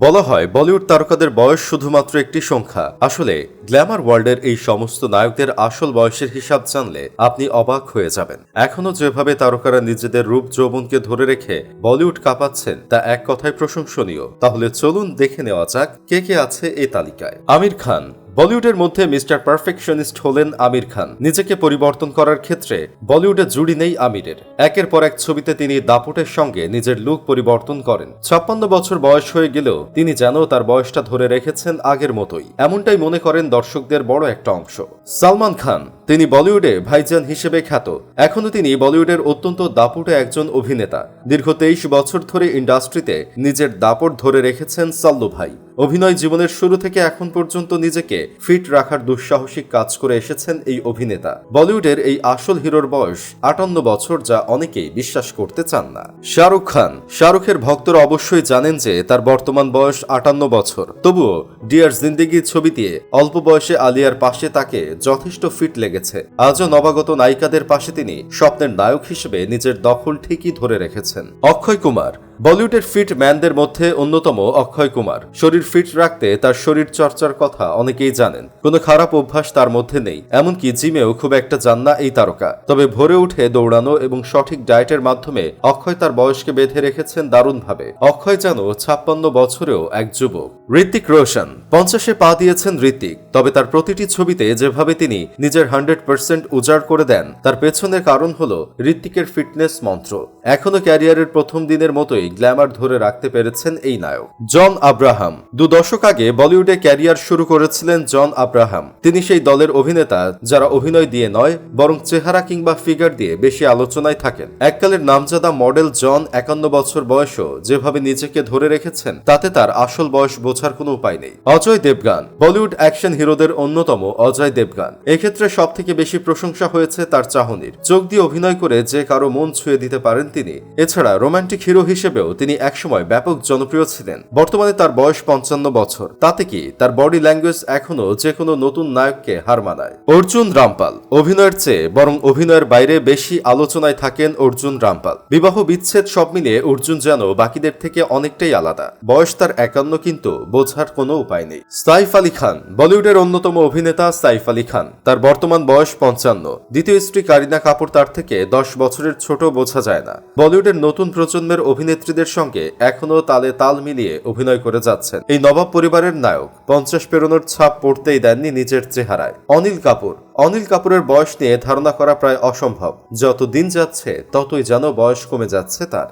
বলা হয়, বলিউড তারকাদের বয়স শুধুমাত্র একটি সংখ্যা। আসলে, গ্ল্যামার ওয়ার্ল্ডের এই সমস্ত নায়কদের আসল বয়সের হিসাব জানলে আপনি অবাক হয়ে যাবেন। এখনও যেভাবে তারকারা নিজেদের রূপ যৌবনকে ধরে রেখে বলিউড কাঁপাচ্ছেন, তা এক কথায় প্রশংসনীয়। তাহলে চলুন দেখে নেওয়া যাক কে কে আছে এ তালিকায়। আমির খান বলিউডের মধ্যে মিস্টার পারফেকশনিস্ট হলেন আমির খান। নিজেকে পরিবর্তন করার ক্ষেত্রে বলিউডে জুড়ি নেই আমিরের। একের পর এক ছবিতে তিনি দাপুটের সঙ্গে নিজের লুক পরিবর্তন করেন। ছাপ্পান্ন বছর বয়স হয়ে গেলেও তিনি যেন তার বয়সটা ধরে রেখেছেন আগের মতোই। এমনটাই মনে করেন দর্শকদের বড় একটা অংশ। সালমান খান, তিনি বলিউডে ভাইজান হিসেবে খ্যাত। এখনও তিনি বলিউডের অত্যন্ত দাপুটে একজন অভিনেতা। দীর্ঘ তেইশ বছর ধরে ইন্ডাস্ট্রিতে নিজের দাপট ধরে রেখেছেন সাল্লু ভাই। অভিনয় জীবনের শুরু থেকে এখন পর্যন্ত নিজেকে ফিট রাখার দুঃসাহসিক কাজ করে এসেছেন এই অভিনেতা। বলিউডের এই আসল হিরোর বয়স আটান্ন বছর যা অনেকেই বিশ্বাস করতে চান না। শাহরুখ খান, শাহরুখের ভক্তরা অবশ্যই জানেন যে তার বর্তমান বয়স আটান্ন বছর। তবুও, ডিয়ার জিন্দেগি ছবিতে অল্প বয়সে আলিয়ার পাশে তাকে যথেষ্ট ফিট লেগেছে। আজও নবাগত নায়িকাদের পাশে তিনি স্বপ্নের নায়ক হিসেবে নিজের দখল ঠিকই ধরে রেখেছেন। অক্ষয় কুমার বলিউডের ফিট ম্যানদের মধ্যে অন্যতম অক্ষয় কুমার। শরীর ফিট রাখতে তার শরীর চর্চার কথা অনেকেই জানেন। কোনো খারাপ অভ্যাস তার মধ্যে নেই, এমনকি জিমেও খুব একটা যান না এই তারকা। তবে ভোরে উঠে দৌড়ানো এবং সঠিক ডায়েটের মাধ্যমে অক্ষয় তার বয়সকে বেঁধে রেখেছেন দারুণভাবে। অক্ষয় যেন ছাপ্পান্ন বছরেও এক যুবক। ঋত্বিক রোশন, পঞ্চাশে পা দিয়েছেন ঋত্বিক তবে তার প্রতিটি ছবিতে যেভাবে তিনি নিজের হান্ড্রেড পার্সেন্ট উজাড় করে দেন, তার পেছনের কারণ হল ঋত্বিকের ফিটনেস মন্ত্র। এখনও ক্যারিয়ারের প্রথম দিনের মতোই গ্ল্যামার ধরে রাখতে পেরেছেন এই নায়ক। জন আব্রাহাম। দু দশক আগে বলিউডে ক্যারিয়ার শুরু করেছিলেন জন আব্রাহাম। তিনি সেই দলের অভিনেতা, যারা অভিনয় দিয়ে নয়, বরং চেহারা কিংবা ফিগার দিয়ে বেশি আলোচনায় থাকেন। এককালের নামজাদা মডেল জন একান্ন বছর বয়সও যেভাবে নিজেকে ধরে রেখেছেন, তাতে তার আসল বয়স বোঝার কোনো উপায় নেই। অজয় দেবগান। বলিউড অ্যাকশন হিরোদের অন্যতম অজয় দেবগান। এক্ষেত্রে সব থেকে বেশি প্রশংসা হয়েছে তার চাহনির। চোখ দিয়ে অভিনয় করে যে কারও মন ছুঁয়ে দিতে পারেন তিনি। এছাড়া রোমান্টিক হিরো হিসেবেও তিনি একসময় ব্যাপক জনপ্রিয় ছিলেন। বর্তমানে তার বয়স পঞ্চান্ন বছর। তাতে কি তার বডি ল্যাঙ্গুয়েজ এখনও যে কোনো নতুন নায়ককে হার মানায়? অর্জুন রামপাল। অভিনয়ের চেয়ে বরং অভিনয়ের বাইরে বেশি আলোচনায় থাকেন অর্জুন রামপাল। বিবাহ বিচ্ছেদ সব মিলিয়ে অর্জুন যেন বাকিদের থেকে অনেকটাই আলাদা। বয়স তার একান্ন কিন্তু বোঝার কোনো উপায় নেই। সাইফ আলী খান। বলিউডের অন্যতম অভিনেতা সাইফ আলী খান। তার বর্তমান বয়স পঞ্চান্ন। দ্বিতীয় স্ত্রী কারিনা কাপুর তার থেকে দশ বছরের ছোট বোঝা যায় না। বলিউডের নতুন প্রজন্মের অভিনেত্রীদের সঙ্গে এখনও তালে তাল মিলিয়ে অভিনয় করে যাচ্ছেন। এই নবাব পরিবারের নায়ক পঞ্চাশ পেরোনোর ছাপ পড়তেই দেননি নিজের চেহারায়। অনিল কাপুর। অনিল কাপুরের বয়স নিয়ে ধারণা করা প্রায় অসম্ভব। যত দিন যাচ্ছে, ততই যেন বয়স কমে যাচ্ছে তার।